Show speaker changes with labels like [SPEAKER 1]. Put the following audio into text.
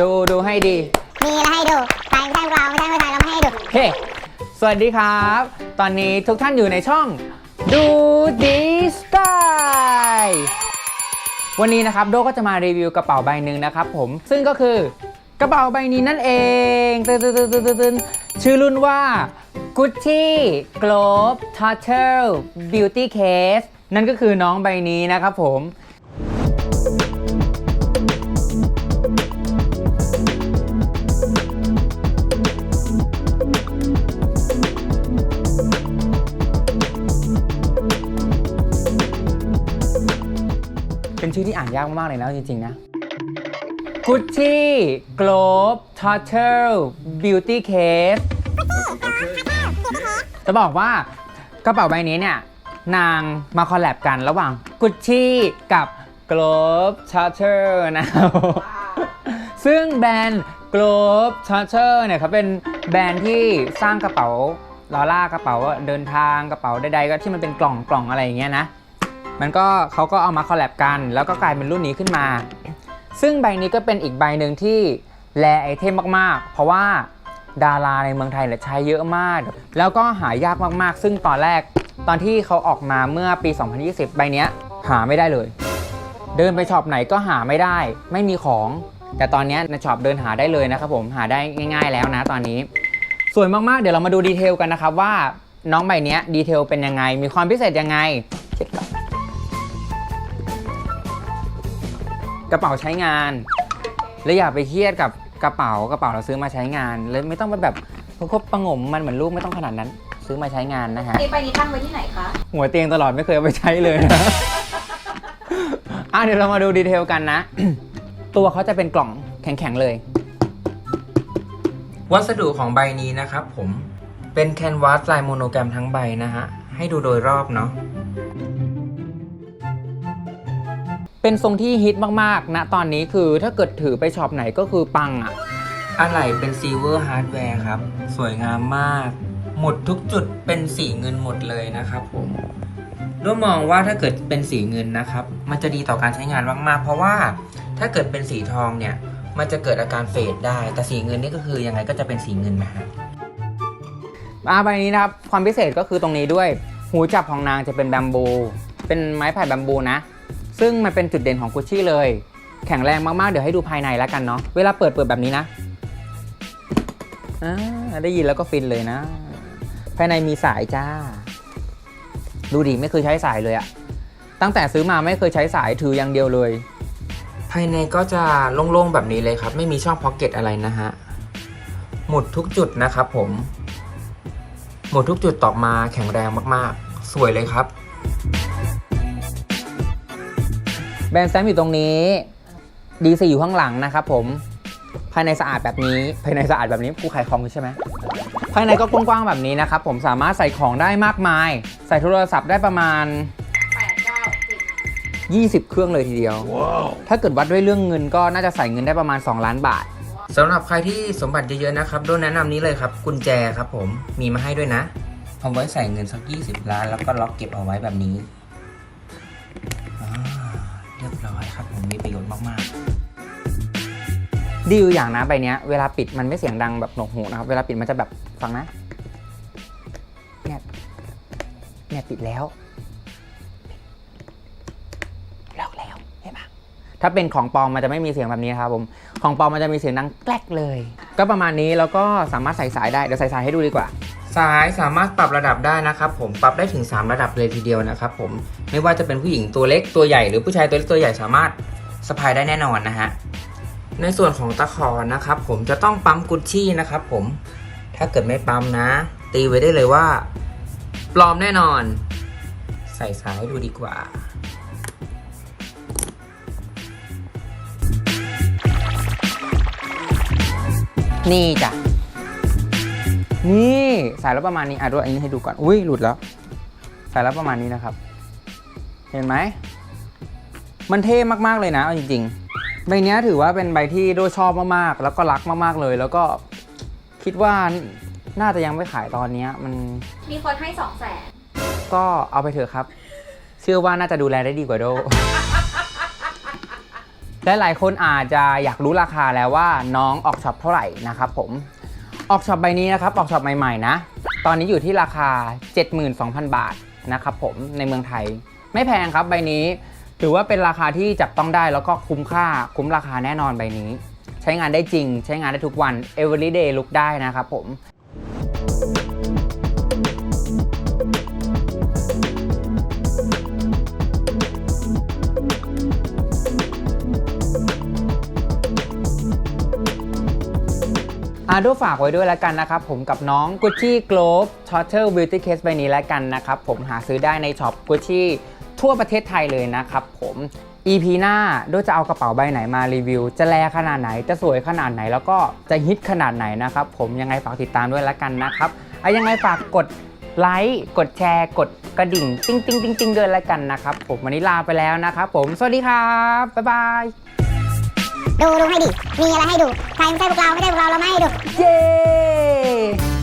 [SPEAKER 1] ดูดูให้ดี
[SPEAKER 2] มีอะไรให้ดูใครไม่ใช่เราไม่ใช่ไม่ใช่เราไม่ให้ดู
[SPEAKER 1] เฮ้สวัสดีครับ ตอนนี้ทุกท่านอยู่ในช่อง ดูดีสไตล์วันนี้นะครับ โดก็จะมารีวิวกระเป๋าใบหนึ่งนะครับผม ซึ่งก็คือกระเป๋าใบนี้นั่นเองตึนตึนตึนตึนตึนชื่อรุ่นว่า Gucci Globe Turtle Beauty Case นั่นก็คือน้องใบนี้นะครับผม เป็นชื่อที่อ่านยากมากๆเลยนะจริงๆนะ Gucci Globe Turtle Beauty Case จะบอกว่ากระเป๋าใบนี้เนี่ยนางมาคอลแลบกันระหว่าง Gucci กับ Globe Turtle นะครับซึ่งแบรนด์ Globe Turtle เนี่ยเขาเป็นแบรนด์ที่สร้างกระเป๋าลอล่ากระเป๋าเดินทางกระเป๋าใดๆก็ที่มันเป็นกล่องกล่องอะไรอย่างเงี้ยนะ มันก็เขาก็เอามาคอลแลบกัน แล้วก็กลายเป็นรุ่นนี้ขึ้นมา ซึ่งใบนี้ก็เป็นอีกใบหนึ่งที่แลไอเทมมากๆ เพราะว่าดาราในเมืองไทยเนี่ยใช้เยอะมาก แล้วก็หายากมากๆ ซึ่งตอนแรกตอนที่เขาออกมาเมื่อปี 2020 ใบนี้หาไม่ได้เลย เดินไปช็อปไหนก็หาไม่ได้ ไม่มีของ แต่ตอนนี้ในช็อปเดินหาได้เลยนะครับผมหาได้ง่าย ๆ แล้วนะตอนนี้ สวยมากๆ เดี๋ยวเรามาดูดีเทลกันนะครับว่าน้องใบนี้ดีเทลเป็นยังไง มีความพิเศษยังไงเช็คก่อน กระเป๋าใช้งาน แล้วอย่าไปเครียดกับกระเป๋ากระเป๋าเราซื้อมาใช้งาน แล้วไม่ต้องไปแบบประคบประหงมมันเหมือนลูกไม่ต้องขนาดนั้น ซื้อมาใช้งานนะฮะ
[SPEAKER 3] นี่ไปนี้ตั้งไว้ที่ไหนคะ
[SPEAKER 1] หัวเตียงตลอดไม่เคยเอาไปใช้เลยนะ อะเดี๋ยวเรามาดูดีเทลกันนะ ตัวเขาจะเป็นกล่องแข็งๆเลย วัสดุของใบนี้นะครับผมเป็นแคนวาสลายโมโนแกรมทั้งใบนะฮะ ให้ดูโดยรอบเนาะ เป็นทรงที่ฮิตมากๆณตอนนี้คือถ้าเกิดถือไปช็อปไหนก็คือปังอะอะไหล่เป็นซิลเวอร์ฮาร์ดแวร์ครับ สวยงามมาก หมดทุกจุดเป็นสีเงินหมดเลยนะครับผมด้วมองว่าถ้าเกิดเป็นสีเงินนะครับ มันจะดีต่อการใช้งานมากๆ เพราะว่าถ้าเกิดเป็นสีทองเนี่ย มันจะเกิดอาการเฟดได้ แต่สีเงินนี่ก็คือยังไงก็จะเป็นสีเงินนะฮะอาใบนี้นะครับ ความพิเศษก็คือตรงนี้ด้วย หูจับของนางจะเป็นแบมบู เป็นไม้ไผ่แบมบูนะ ซึ่งมันเป็นจุดเด่นของกุชชี่เลย แข็งแรงมากๆ เดี๋ยวให้ดูภายในแล้วกันเนาะ เวลาเปิดเปิดแบบนี้นะอ่าได้ยินแล้วก็ฟินเลยนะ ภายในมีสายจ้า ดูดิไม่เคยใช้สายเลยอะตั้งแต่ซื้อมาไม่เคยใช้สายถืออย่างเดียวเลย ภายในก็จะโล่งๆแบบนี้เลยครับ ไม่มีช่องพ็อกเก็ตอะไรนะฮะ หมุดทุกจุดนะครับผม หมุดทุกจุดตอกมาแข็งแรงมากๆ สวยเลยครับ แบรนด์แซมอยู่ตรงนี้ดีซีอยู่ข้างหลังนะครับผม ภายในสะอาดแบบนี้ ภายในสะอาดแบบนี้กูขายของอยู่ใช่ไหม ภายในก็กว้างๆแบบนี้นะครับผมสามารถใส่ของได้มากมาย ใส่โทรศัพท์ได้ประมาณ
[SPEAKER 3] 8 9 10
[SPEAKER 1] 20 เครื่องเลยทีเดียว ถ้าเกิดวัดด้วยเรื่องเงินก็น่าจะใส่เงินได้ประมาณ 2 ล้านบาทสำหรับใครที่สมบัติเยอะๆนะครับโดนแนะนำนี้เลยครับ กุญแจครับผมมีมาให้ด้วยนะเอาไว้ใส่เงินสัก 20 ล้าน แล้วก็ล็อกเก็บเอาไว้แบบนี้ มีประโยชน์มากๆ ดีอยู่อย่างนะใบเนี้ยเวลาปิดมันไม่เสียงดังแบบหนวกหูนะครับ เวลาปิดมันจะแบบฟังนะ เนี่ย เนี่ยปิดแล้วล็อกแล้วเห็นปะถ้าเป็นของปลอมมันจะไม่มีเสียงแบบนี้นะครับผม ของปลอมมันจะมีเสียงดังแกลกเลย ก็ประมาณนี้แล้วก็สามารถใส่สายได้ เดี๋ยวใส่สายให้ดูดีกว่าสายสามารถปรับระดับได้นะครับผมปรับได้ถึง 3 ระดับเลยทีเดียวนะครับผมไม่ว่าจะเป็นผู้หญิงตัวเล็กตัวใหญ่หรือผู้ชายตัวเล็กตัวใหญ่สามารถ สะพายได้แน่นอนนะฮะในส่วนของตะขอนะครับ ผมจะต้องปั๊มกุชชี่นะครับ ผมถ้าเกิดไม่ปั๊มนะ ตีไว้ได้เลยว่าปลอมแน่นอน ใส่สายให้ดูดีกว่านี่จ้ะ นี่สายแล้วประมาณนี้อะดูอันนี้ให้ดูก่อน อุ้ยหลุดแล้ว สายแล้วประมาณนี้นะครับ เห็นไหม มันเท่มากๆเลยนะเอาจริงๆ ใบเนี้ยถือว่าเป็นใบที่โดชอบมากๆ แล้วก็รักมากๆเลย แล้วก็คิดว่าน่าจะยังไม่ขายตอนเนี้ยมัน
[SPEAKER 3] มีคนให้2 0 0แสน
[SPEAKER 1] ก็เอาไปเถอะครับ เชื่อว่าน่าจะดูแลได้ดีกว่าโดและหลายคนอาจจะอยากรู้ราคาแล้วว่าน้องออกช็อปเท่าไหร่นะครับผมออกช็อปใบนี้นะครับออกช็อปใหม่ๆนะ ตอนนี้อยู่ที่ราคา 72,000 บาทนะครับผมในเมืองไทยไม่แพงครับใบนี้ ถือว่าเป็นราคาที่จับต้องได้แล้วก็คุ้มค่าคุ้มราคาแน่นอนใบนี้ ใช้งานได้จริง ใช้งานได้ทุกวัน everyday look ได้นะครับผมอาดูฝากไว้ด้วยแล้วกันนะครับผมกับน้อง Gucci Globe Total Beauty Case ใบนี้แล้วกันนะครับผมหาซื้อได้ในช็อป Gucci ทั่วประเทศไทยเลยนะครับผม EP หน้าดูจะเอากระเป๋าใบไหนมารีวิว จะแลขนาดไหน จะสวยขนาดไหน แล้วก็จะฮิตขนาดไหนนะครับผมยังไงฝากติดตามด้วยแล้วกันนะครับเอายังไงฝากกดไลค์กดแชร์กดกระดิ่งติ้งติ้งติ้งติ้งด้วยแล้วกันนะครับผมวันนี้ลาไปแล้วนะครับผมสวัสดีครับบ๊ายบาย
[SPEAKER 2] ดูดูให้ดิมีอะไรให้ดูใครไม่ใช่พวกเราไม่ใช่พวกเราเราไม่ให้ดู
[SPEAKER 1] เย้